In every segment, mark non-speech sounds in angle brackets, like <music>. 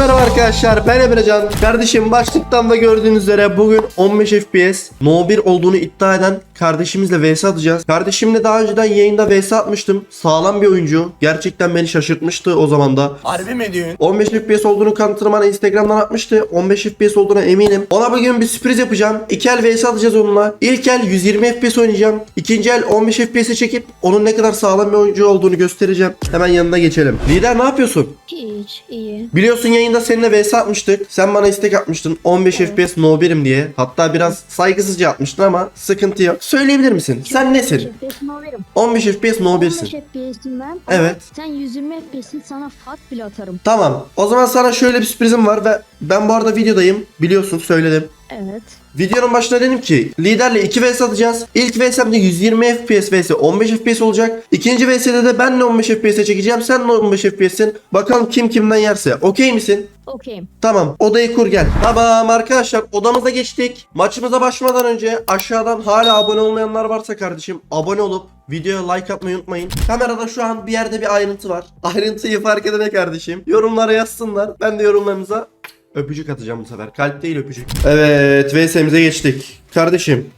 Álvaro. Arkadaşlar ben Emrecan Kardeşim başlıktan da gördüğünüz üzere bugün 15 FPS No 1 olduğunu iddia eden kardeşimizle vs atacağız Kardeşimle daha önceden yayında vs atmıştım Sağlam bir oyuncu Gerçekten beni şaşırtmıştı o zaman da Harbi mi diyorsun? 15 FPS olduğunu kanıtını bana Instagram'dan atmıştı. 15 FPS olduğuna eminim. Ona bugün bir sürpriz yapacağım. İki el vs atacağız onunla. İlk el 120 FPS oynayacağım. İkinci el 15 FPS'e çekip onun ne kadar sağlam bir oyuncu olduğunu göstereceğim. Hemen yanına geçelim. Lider ne yapıyorsun? Hiç iyi. Biliyorsun yayında seninle vs atmıştık. Sen bana istek atmıştın. 15 FPS no 1'im diye. Hatta biraz saygısızca atmıştın ama sıkıntı yok. Söyleyebilir misin? Sen nesin? FPS'ini veririm. 15 FPS no 1'sin. 15 FPS'im ben. Evet. Sen 120 FPS'in sana fat bile atarım. Tamam. O zaman sana şöyle bir sürprizim var ve ben bu arada videodayım. Biliyorsun söyledim. Evet. Videonun başında dedim ki liderle 2 vs atacağız. İlk vs'mde 120 FPS vs 15 FPS olacak. İkinci vs'de de ben de 15 FPS'e çekeceğim. Sen de 15 FPS'sin. Bakalım kim kimden yerse. Okey misin? Okeyim. Tamam odayı kur gel. Tamam arkadaşlar odamıza geçtik. Maçımıza başlamadan önce aşağıdan hala abone olmayanlar varsa kardeşim abone olup videoya like atmayı unutmayın. Kamerada şu an bir yerde bir ayrıntı var. <laughs> Ayrıntıyı fark edene kardeşim yorumlara yazsınlar. Ben de yorumlarınıza öpücük atacağım bu sefer. Kalp değil öpücük. Evet VS'mize geçtik. Kardeşim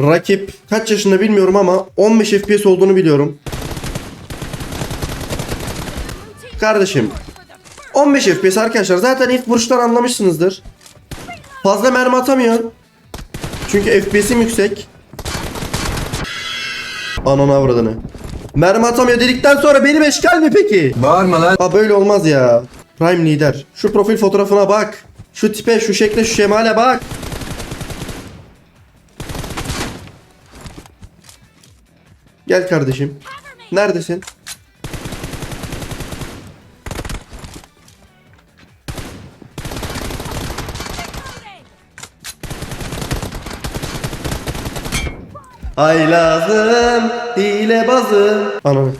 rakip kaç yaşında bilmiyorum ama 15 FPS olduğunu biliyorum. Kardeşim 15 FPS arkadaşlar zaten ilk vuruştan anlamışsınızdır. Fazla mermi atamıyor. Çünkü FPS'im yüksek. Ananı avradını. Mermi atamıyor dedikten sonra benim eşkal mi peki? Bağırma lan. Ha böyle olmaz ya. Prime lider. Şu profil fotoğrafına bak. Şu tipe, şu şekle, şu şemale bak. Gel kardeşim. Neredesin? Ay lazım hilebazım. Ananı.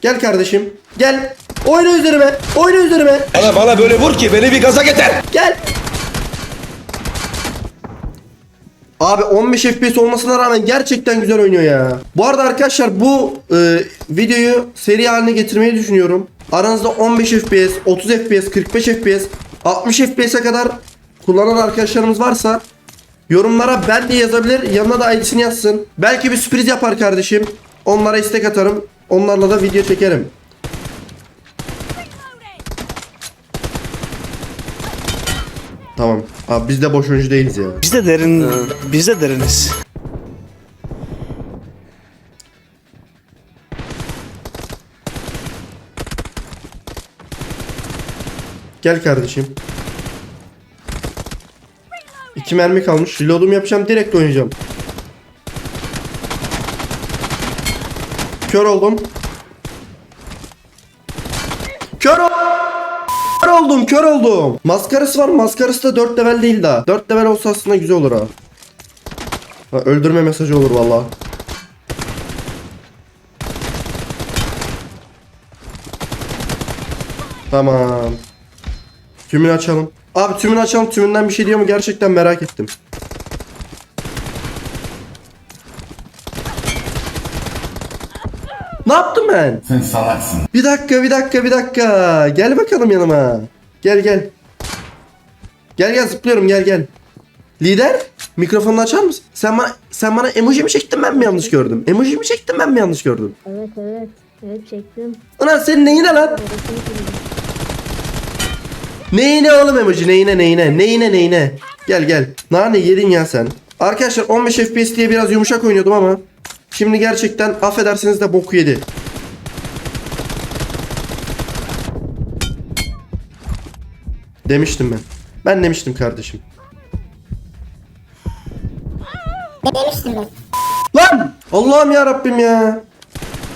Gel kardeşim. Gel. Oyna üzerime. Oyna üzerime. Bana bana böyle vur ki beni bir gaza getir. Gel. Abi 15 FPS olmasına rağmen gerçekten güzel oynuyor ya. Bu arada arkadaşlar bu e, videoyu seri haline getirmeyi düşünüyorum. Aranızda 15 FPS, 30 FPS, 45 FPS, 60 FPS'e kadar kullanan arkadaşlarımız varsa yorumlara ben de yazabilir. Yanına da ID'sini yazsın. Belki bir sürpriz yapar kardeşim. Onlara istek atarım. Onlarla da video çekerim. Tamam. Abi biz de boş oyuncu değiliz ya. Biz de derin, biz de deriniz. Gel kardeşim. İki mermi kalmış. Reload'umu yapacağım. Direkt oynayacağım. Kör oldum. Kör ol- Kör oldum, kör oldum. Maskarası var. Maskarası da 4 level değil daha. 4 level olsa aslında güzel olur ha. ha öldürme mesajı olur valla. Tamam. Tümünü açalım. Abi tümünü açalım. Tümünden bir şey diyor mu gerçekten merak ettim. Ne yaptım ben? Sen salaksın. Bir dakika bir dakika bir dakika. Gel bakalım yanıma. Gel gel. Gel gel zıplıyorum gel gel. Lider mikrofonunu açar mısın? Sen bana, sen bana emoji mi çektin ben mi yanlış gördüm? Emoji mi çektin ben mi yanlış gördüm? Evet evet. Evet çektim. Ulan senin neyine lan? Neyine oğlum emoji neyine neyine neyine neyine. Gel gel. Nane yedin ya sen. Arkadaşlar 15 FPS diye biraz yumuşak oynuyordum ama şimdi gerçekten affedersiniz de boku yedi. Demiştim ben. Ben demiştim kardeşim. Demiştim ben. Lan! Allah'ım ya Rabbim ya.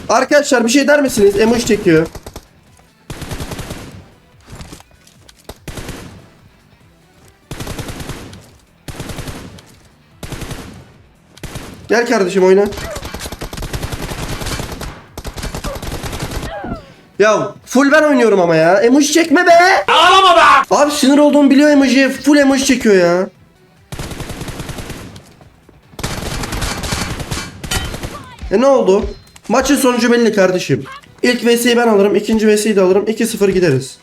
Arkadaşlar bir şey der misiniz? Emoji çekiyor. Gel kardeşim oyna. Ya full ben oynuyorum ama ya. Emoji çekme be. Ağlama be. Abi sinir olduğumu biliyor emoji. Full emoji çekiyor ya. E ne oldu? Maçın sonucu belli kardeşim. İlk VS'yi ben alırım. ikinci VS'yi de alırım. 2-0 gideriz.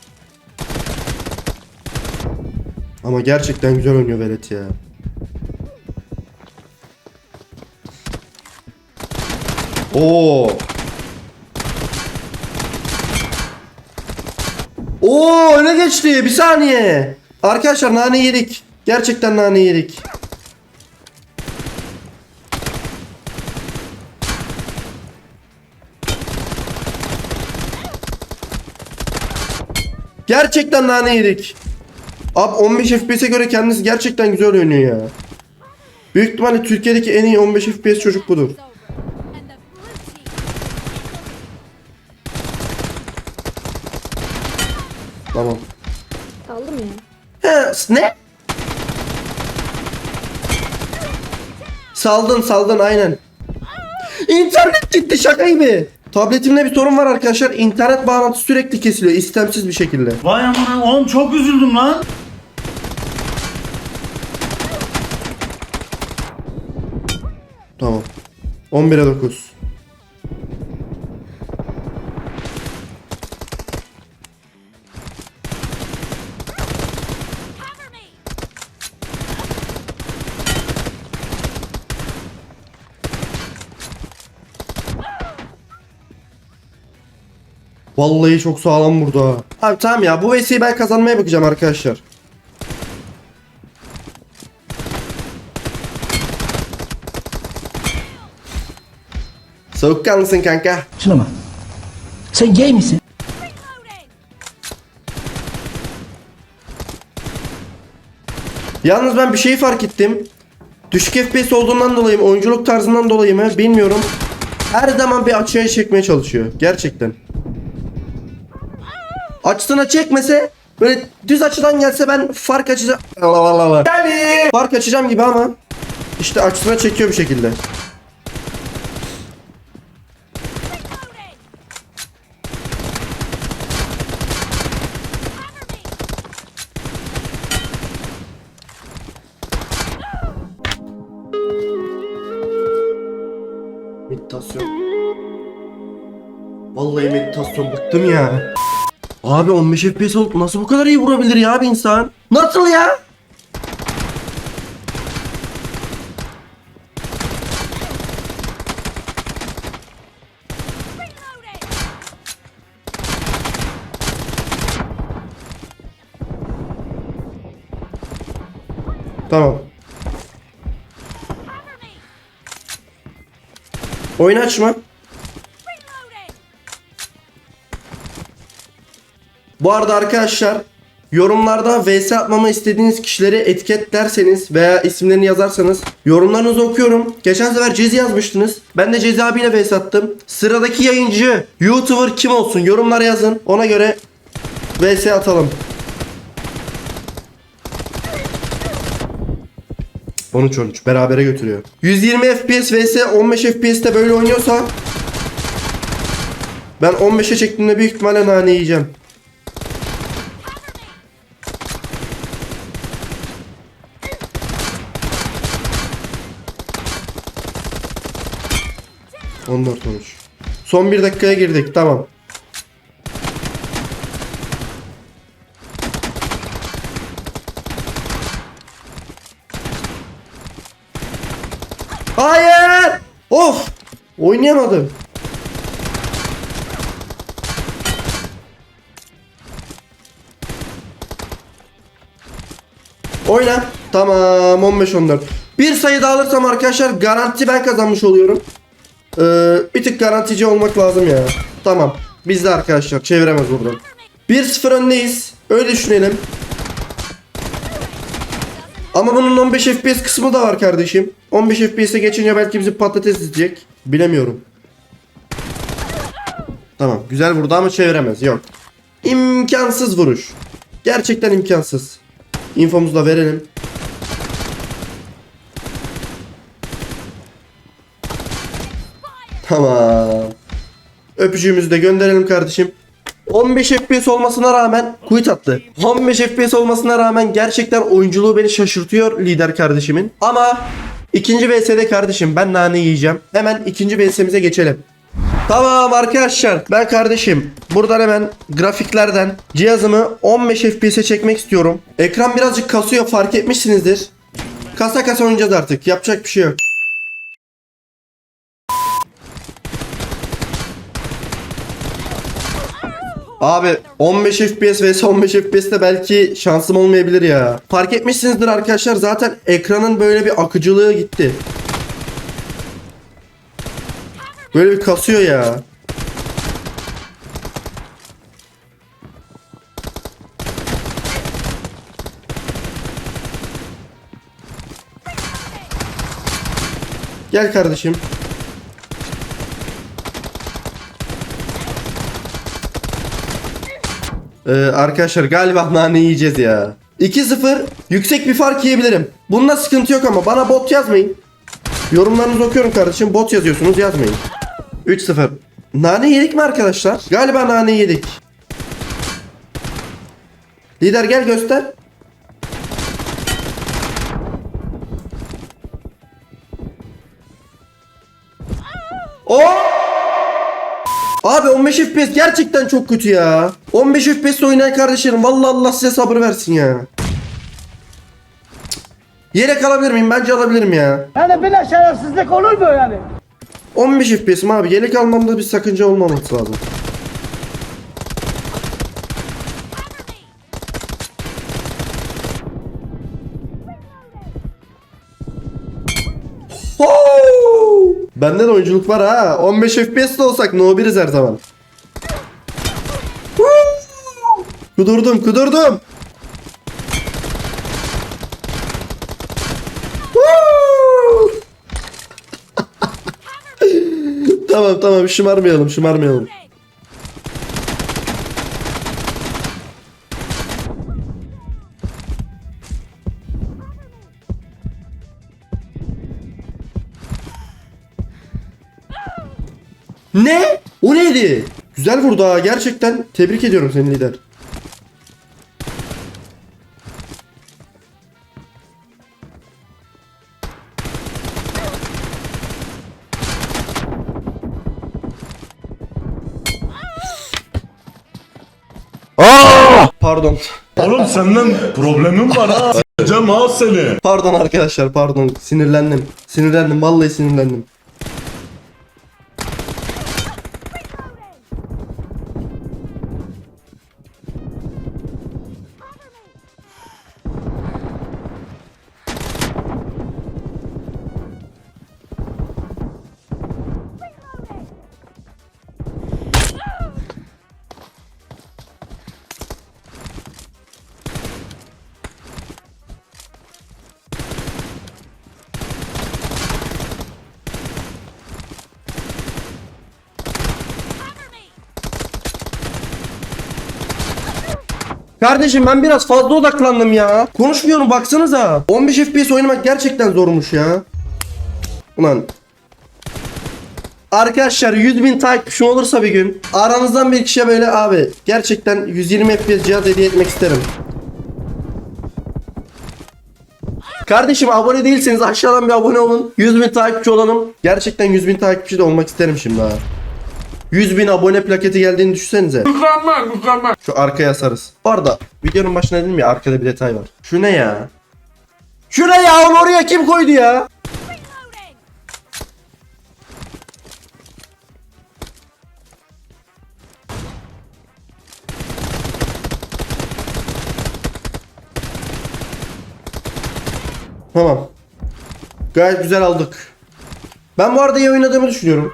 Ama gerçekten güzel oynuyor Velet ya. Oo. Oo öne geçti. Bir saniye. Arkadaşlar nane yedik. Gerçekten nane yedik. Gerçekten nane yedik. Abi 15 FPS'e göre kendisi gerçekten güzel oynuyor ya. Büyük ihtimalle Türkiye'deki en iyi 15 FPS çocuk budur. Tamam. Kaldım ya. He, ne? Saldın saldın aynen. İnternet gitti şaka gibi. Tabletimde bir sorun var arkadaşlar. İnternet bağlantısı sürekli kesiliyor istemsiz bir şekilde. Vay amına oğlum çok üzüldüm lan. Tamam. 11'e 9. Vallahi çok sağlam burada. ha. Abi tamam ya bu VS'yi ben kazanmaya bakacağım arkadaşlar. Soğukkanlısın kanka. Şuna bak. Sen gay misin? Yalnız ben bir şeyi fark ettim. Düşük FPS olduğundan dolayı mı, oyunculuk tarzından dolayı mı bilmiyorum. Her zaman bir açıya çekmeye çalışıyor. Gerçekten. Açısına çekmese böyle düz açıdan gelse ben fark açacağım. Fark açacağım gibi ama işte açısına çekiyor bir şekilde. Abi 15 FPS olup nasıl bu kadar iyi vurabilir ya bir insan? Nasıl ya? Tamam. Oyun açma. Bu arada arkadaşlar yorumlarda vs atmamı istediğiniz kişileri etiketlerseniz veya isimlerini yazarsanız yorumlarınızı okuyorum. Geçen sefer Cezi yazmıştınız. Ben de Cezi abiyle vs attım. Sıradaki yayıncı, YouTuber kim olsun yorumlara yazın. Ona göre vs atalım. 13-13 berabere götürüyor. 120 FPS vs 15 FPS'te böyle oynuyorsa ben 15'e çektiğimde büyük ihtimalle nane yiyeceğim. On dört on üç. Son bir dakikaya girdik. Tamam. Hayır! Of! Oynayamadım. Oyna. Tamam 15-14. Bir sayı daha alırsam arkadaşlar garanti ben kazanmış oluyorum. Ee, bir tık garantici olmak lazım ya. Tamam. Biz de arkadaşlar çeviremez buradan. 1-0 öndeyiz. Öyle düşünelim. Ama bunun 15 FPS kısmı da var kardeşim. 15 FPS'e geçince belki bizi patates edecek. Bilemiyorum. Tamam. Güzel vurdu ama çeviremez. Yok. İmkansız vuruş. Gerçekten imkansız. Infomuzu da verelim. Tamam. Öpücüğümüzü de gönderelim kardeşim. 15 FPS olmasına rağmen quit attı. 15 FPS olmasına rağmen gerçekten oyunculuğu beni şaşırtıyor lider kardeşimin. Ama ikinci VS'de kardeşim ben nane yiyeceğim. Hemen ikinci VS'mize geçelim. Tamam arkadaşlar ben kardeşim buradan hemen grafiklerden cihazımı 15 FPS'e çekmek istiyorum. Ekran birazcık kasıyor fark etmişsinizdir. Kasa kasa oynayacağız artık yapacak bir şey yok. Abi 15 FPS vs 15 FPS'te belki şansım olmayabilir ya. Fark etmişsinizdir arkadaşlar zaten ekranın böyle bir akıcılığı gitti. Böyle bir kasıyor ya. Gel kardeşim. Ee, arkadaşlar galiba nane yiyeceğiz ya. 2-0 yüksek bir fark yiyebilirim. Bunda sıkıntı yok ama bana bot yazmayın. Yorumlarınızı okuyorum kardeşim. Bot yazıyorsunuz yazmayın. 3-0. Nane yedik mi arkadaşlar? Galiba nane yedik. Lider gel göster. O Abi 15 FPS gerçekten çok kötü ya. 15 FPS oynayan kardeşlerim vallahi Allah size sabır versin ya. Yere kalabilir miyim? Bence alabilirim ya. Yani böyle şerefsizlik olur mu yani? 15 FPS'im abi. Yelek almamda bir sakınca olmaması lazım. Hoo! Bende de oyunculuk var ha. 15 FPS de olsak no biriz her zaman. Kudurdum kudurdum. <laughs> Tamam tamam şımarmayalım şımarmayalım. Ne? O neydi? Güzel vurdu ha gerçekten. Tebrik ediyorum seni lider. Pardon. Oğlum senden problemin var ha. <laughs> S**eceğim ha seni. Pardon arkadaşlar pardon. Sinirlendim. Sinirlendim vallahi sinirlendim. Kardeşim ben biraz fazla odaklandım ya. Konuşmuyorum baksanıza. 15 FPS oynamak gerçekten zormuş ya. Ulan. Arkadaşlar 100 bin takipçim olursa bir gün aranızdan bir kişiye böyle abi gerçekten 120 FPS cihaz hediye etmek isterim. Kardeşim abone değilseniz aşağıdan bir abone olun. 100 bin takipçi olalım. Gerçekten 100 bin takipçi de olmak isterim şimdi ha. 100 bin abone plaketi geldiğini düşünsenize. Şu arkaya asarız. Bu arada videonun başına dedim ya arkada bir detay var. Şu ne ya? Şu ne ya? Onu oraya kim koydu ya? Tamam. Gayet güzel aldık. Ben bu arada iyi oynadığımı düşünüyorum.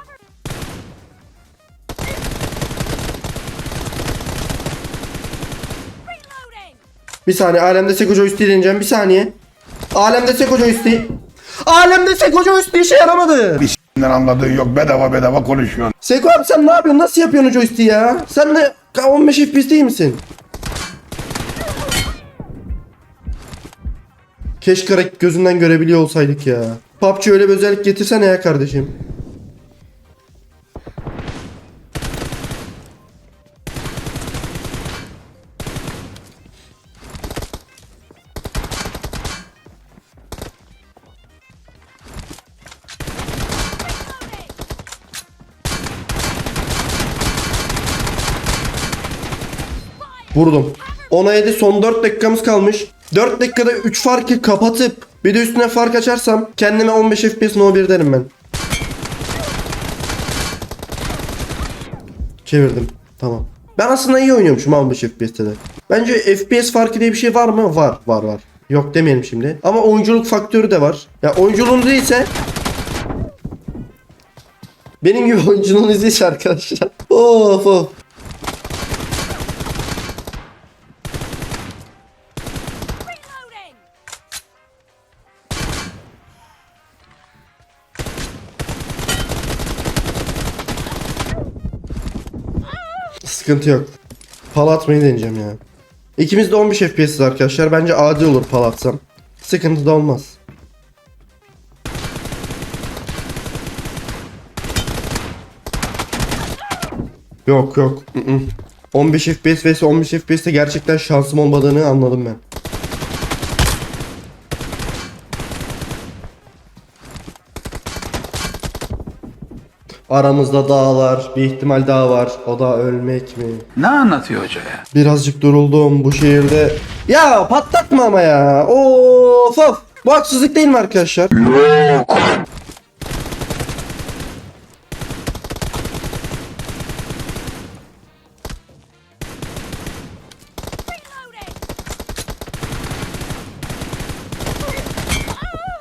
Bir saniye alemde Seko joystick deneyeceğim bir saniye. Alemde Seko joystick. Alemde Seko joystick işe yaramadı. Senden anladığın yok bedava bedava konuşuyorsun. Seko abi sen ne yapıyorsun? Nasıl yapıyorsun o joystick'i ya? Sen de 15 FPS değil misin? Keşke gözünden görebiliyor olsaydık ya. PUBG öyle bir özellik getirsene ya kardeşim. Vurdum. 10'a 7 son 4 dakikamız kalmış. 4 dakikada 3 farkı kapatıp bir de üstüne fark açarsam kendime 15 FPS no 1 derim ben. Çevirdim. Tamam. Ben aslında iyi oynuyormuşum 15 FPS'te de. Bence FPS farkı diye bir şey var mı? Var. Var var. Yok demeyelim şimdi. Ama oyunculuk faktörü de var. Ya oyunculuğun değilse benim gibi oyunculuğun değilse arkadaşlar. Of of. Sıkıntı yok. Pal atmayı deneyeceğim ya. İkimiz de 15 FPS'iz arkadaşlar. Bence adil olur pal atsam. Sıkıntı da olmaz. Yok yok. ı-ı. 15 FPS vs 15 FPS'te gerçekten şansım olmadığını anladım ben. Aramızda dağlar, bir ihtimal daha var. O da ölmek mi? Ne anlatıyor hoca ya? Birazcık duruldum bu şehirde. Ya patlatma ama ya. Of of. Bu haksızlık değil mi arkadaşlar? Yok.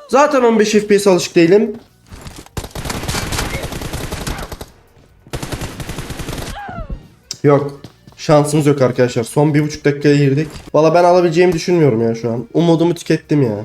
Zaten 15 FPS alışık değilim. Yok. Şansımız yok arkadaşlar. Son bir buçuk dakikaya girdik. Valla ben alabileceğimi düşünmüyorum ya şu an. Umudumu tükettim ya.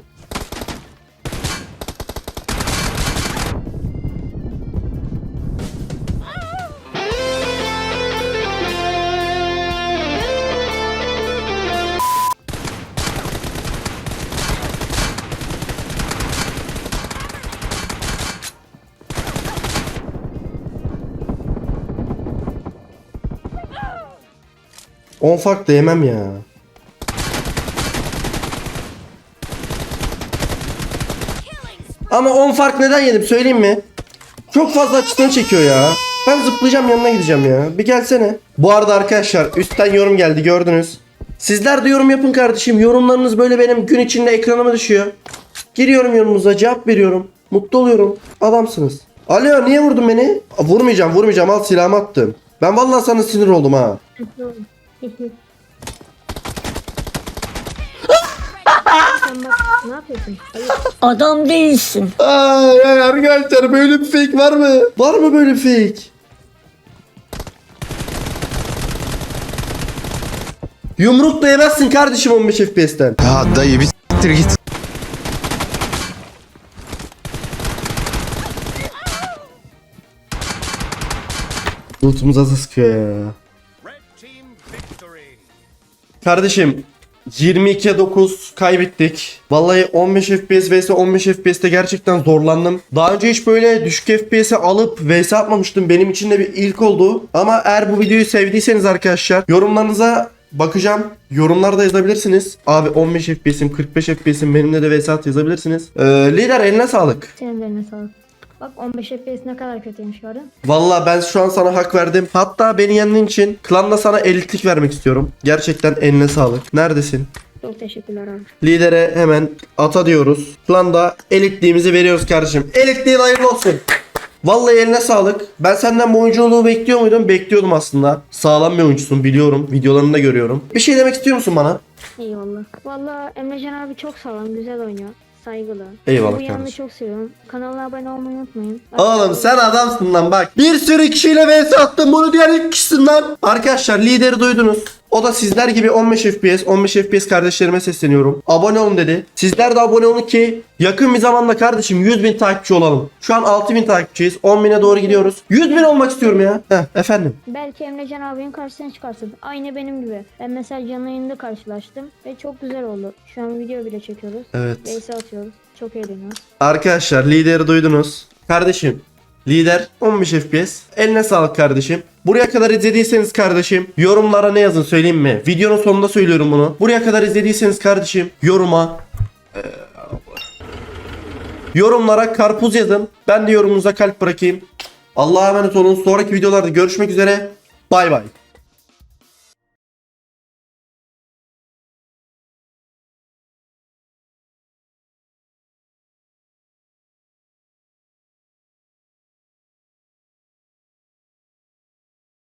On fark da yemem ya. Ama 10 fark neden yedim söyleyeyim mi? Çok fazla açıdan çekiyor ya. Ben zıplayacağım yanına gideceğim ya. Bir gelsene. Bu arada arkadaşlar üstten yorum geldi gördünüz. Sizler de yorum yapın kardeşim. Yorumlarınız böyle benim gün içinde ekranıma düşüyor. Giriyorum yorumunuza cevap veriyorum. Mutlu oluyorum. Adamsınız. Alo niye vurdun beni? Vurmayacağım vurmayacağım al silahımı attım. Ben vallahi sana sinir oldum ha. Sen bak ne yapıyorsun? Hayır. Adam değilsin. Ay, ay arkadaşlar böyle bir fake var mı? Var mı böyle fake? Yumruk da yemezsin kardeşim 15 FPS'ten. Ya dayı bir s**tir git. Lootumuza sıkıyor ya. Kardeşim 22'ye 9 kaybettik. Vallahi 15 FPS vs 15 FPS'te gerçekten zorlandım. Daha önce hiç böyle düşük FPS'e alıp vs atmamıştım. Benim için de bir ilk oldu. Ama eğer bu videoyu sevdiyseniz arkadaşlar yorumlarınıza bakacağım. Yorumlarda yazabilirsiniz. Abi 15 FPS'im 45 FPS'im benimle de vs at yazabilirsiniz. Ee, lider eline sağlık. Senin eline sağlık. Bak 15 FPS ne kadar kötüymüş gördün. Valla ben şu an sana hak verdim. Hatta beni yendiğin için klanda sana elitlik vermek istiyorum. Gerçekten eline sağlık. Neredesin? Çok teşekkürler abi. Lidere hemen ata diyoruz. Klanda elitliğimizi veriyoruz kardeşim. Elitliğin hayırlı olsun. Vallahi eline sağlık. Ben senden bu oyunculuğu bekliyor muydum? Bekliyordum aslında. Sağlam bir oyuncusun biliyorum. Videolarını da görüyorum. Bir şey demek istiyor musun bana? Eyvallah. Valla Emrecan abi çok sağlam, güzel oynuyor. Saygılı. Eyvallah Bu yanını kardeşim. çok seviyorum. Kanala abone olmayı unutmayın. Oğlum sen adamsın lan bak. Bir sürü kişiyle vs attın bunu diğer ilk kişisin lan. Arkadaşlar lideri duydunuz. O da sizler gibi 15 FPS, 15 FPS kardeşlerime sesleniyorum. Abone olun dedi. Sizler de abone olun ki yakın bir zamanda kardeşim 100 bin takipçi olalım. Şu an 6 bin takipçiyiz. 10 bine doğru gidiyoruz. 100 bin olmak istiyorum ya. Heh, efendim. Belki Emrecan abinin karşısına çıkarsın. Aynı benim gibi. Ben mesela canlı yayında karşılaştım ve çok güzel oldu. Şu an video bile çekiyoruz. Evet. VS atıyoruz. Çok eğleniyoruz. Arkadaşlar lideri duydunuz. Kardeşim lider 15 FPS. Eline sağlık kardeşim. Buraya kadar izlediyseniz kardeşim yorumlara ne yazın söyleyeyim mi? Videonun sonunda söylüyorum bunu. Buraya kadar izlediyseniz kardeşim yoruma eee, yorumlara karpuz yazın. Ben de yorumunuza kalp bırakayım. Allah'a emanet olun. Sonraki videolarda görüşmek üzere. Bay bay.